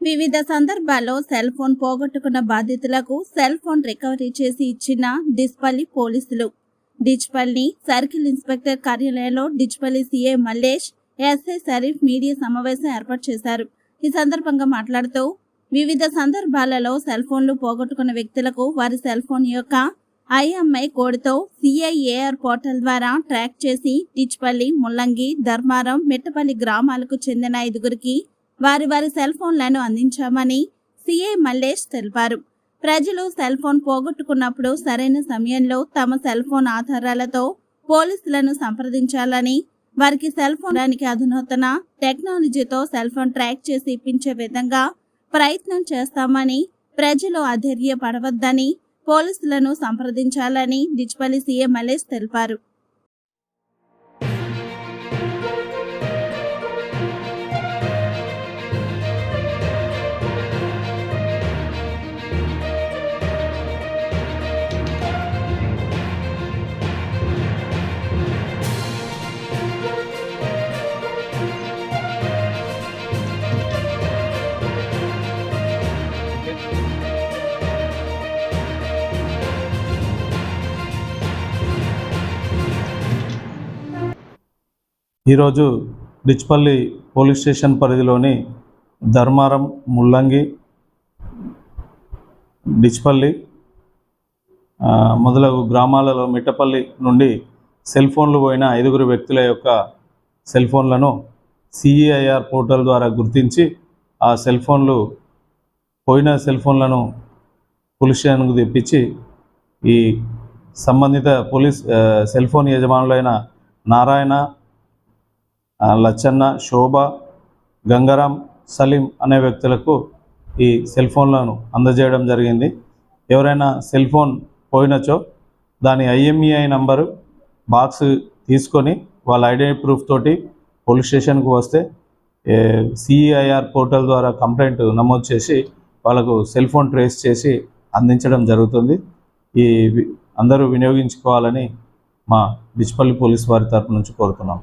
వివిధ సందర్భాల్లో cell phone పోగొట్టుకున్న బాధితులకు సెల్ ఫోన్ రికవరీ చేసి ఇచ్చిన డిస్పల్లి పోలీసులు. డిచ్పల్లి సర్కిల్ ఇన్స్పెక్టర్ కార్యాలయంలో Dichpally CA Mallesh SI Sharif media సమావేశం ఏర్పాటు చేశారు. ఈ సందర్భంగా మాట్లాడుతూ వివిధ సందర్భాలలో సెల్ ఫోన్లు పోగొట్టుకున్న వ్యక్తులకు వారి సెల్ ఫోన్ యొక్క ఐఎంఐ కోడ్తో సిఐఏఆర్ పోర్టల్ ద్వారా ట్రాక్ చేసి టిచ్పల్లి ముల్లంగి ధర్మారం మిట్టపల్లి గ్రామాలకు చెందిన ఐదుగురికి వారి వారి సెల్ ఫోన్లను అందించామని సిఐ మల్లేష్ తెలిపారు. ప్రజలు సెల్ ఫోన్ పోగొట్టుకున్నప్పుడు సరైన సమయంలో తమ సెల్ ఫోన్ ఆధారాలతో పోలీసులను సంప్రదించాలని వారికి సెల్ ఫోన్ అధునాతన టెక్నాలజీతో సెల్ ఫోన్ ట్రాక్ చేసి ఇప్పించే విధంగా ప్రయత్నం చేస్తామని ప్రజలు అధైర్యపడవద్దని పోలీసులను సంప్రదించాలని డిచ్పల్లి సీఎం మల్లేష్ తెలిపారు. ఈరోజు డిచ్పల్లి పోలీస్ స్టేషన్ పరిధిలోని ధర్మారం ముల్లంగి డిచ్పల్లి మొదలగు గ్రామాలలో మిట్టపల్లి నుండి సెల్ ఫోన్లు పోయిన ఐదుగురు వ్యక్తుల యొక్క సెల్ ఫోన్లను సిఈఐఆర్ పోర్టల్ ద్వారా గుర్తించి ఆ సెల్ ఫోన్లు పోయిన సెల్ ఫోన్లను పోలీస్ స్టేషన్కు తెప్పించి ఈ సంబంధిత పోలీస్ సెల్ ఫోన్ యజమానులైన నారాయణ లచ్చన్న శోభ గంగారాం సలీం అనే వ్యక్తులకు ఈ సెల్ ఫోన్లను అందజేయడం జరిగింది. ఎవరైనా సెల్ ఫోన్ పోయినచో దాని ఐఎంఈఐ నంబరు బాక్స్ తీసుకొని వాళ్ళ ఐడెంటి ప్రూఫ్ తోటి పోలీస్ స్టేషన్కు వస్తే సిఐఆర్ పోర్టల్ ద్వారా కంప్లైంట్ నమోదు చేసి వాళ్ళకు సెల్ ఫోన్ ట్రేస్ చేసి అందించడం జరుగుతుంది. ఈ వి- అందరూ వినియోగించుకోవాలని మా డిచ్పల్లి పోలీస్ వారి తరపు నుంచి కోరుతున్నాం.